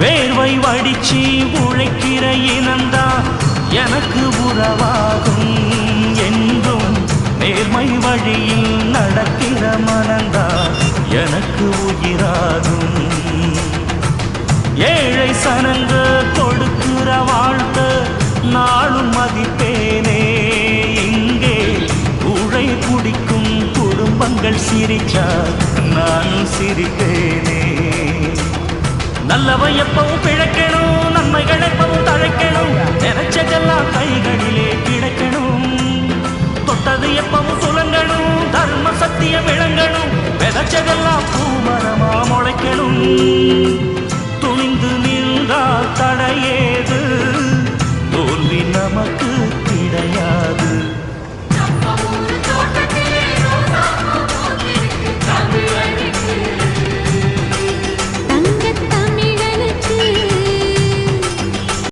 வேர்வை வடிச்சு உழைக்கிற இனந்தா எனக்கு உறவாகும் என்றும் நேர்மை வழியில் நடக்கிற மனந்தா எனக்கு உயிராகும். ஏழை சனங்க கொடுக்கிற வாழ்த்த நாளும் மதிப்பேனே. இங்கே உழை குடிக்கும் குடும்பங்கள் சிரிச்சா நானும் சிரிப்பேன். நல்லவை எப்பவும் பிழைக்கணும் நன்மைகள் எப்பவும் தழைக்கணும். நினைச்சதெல்லாம் கைகளிலே கிடைக்கணும். தொட்டது எப்பவும் சுலங்கணும் தர்ம சத்தியம் விளங்கணும். விதைச்சதெல்லாம் பூமரமா முளைக்கணும். துணிந்து நின்றால் தடையேது. தோல்வி நமக்கு கிடையாது.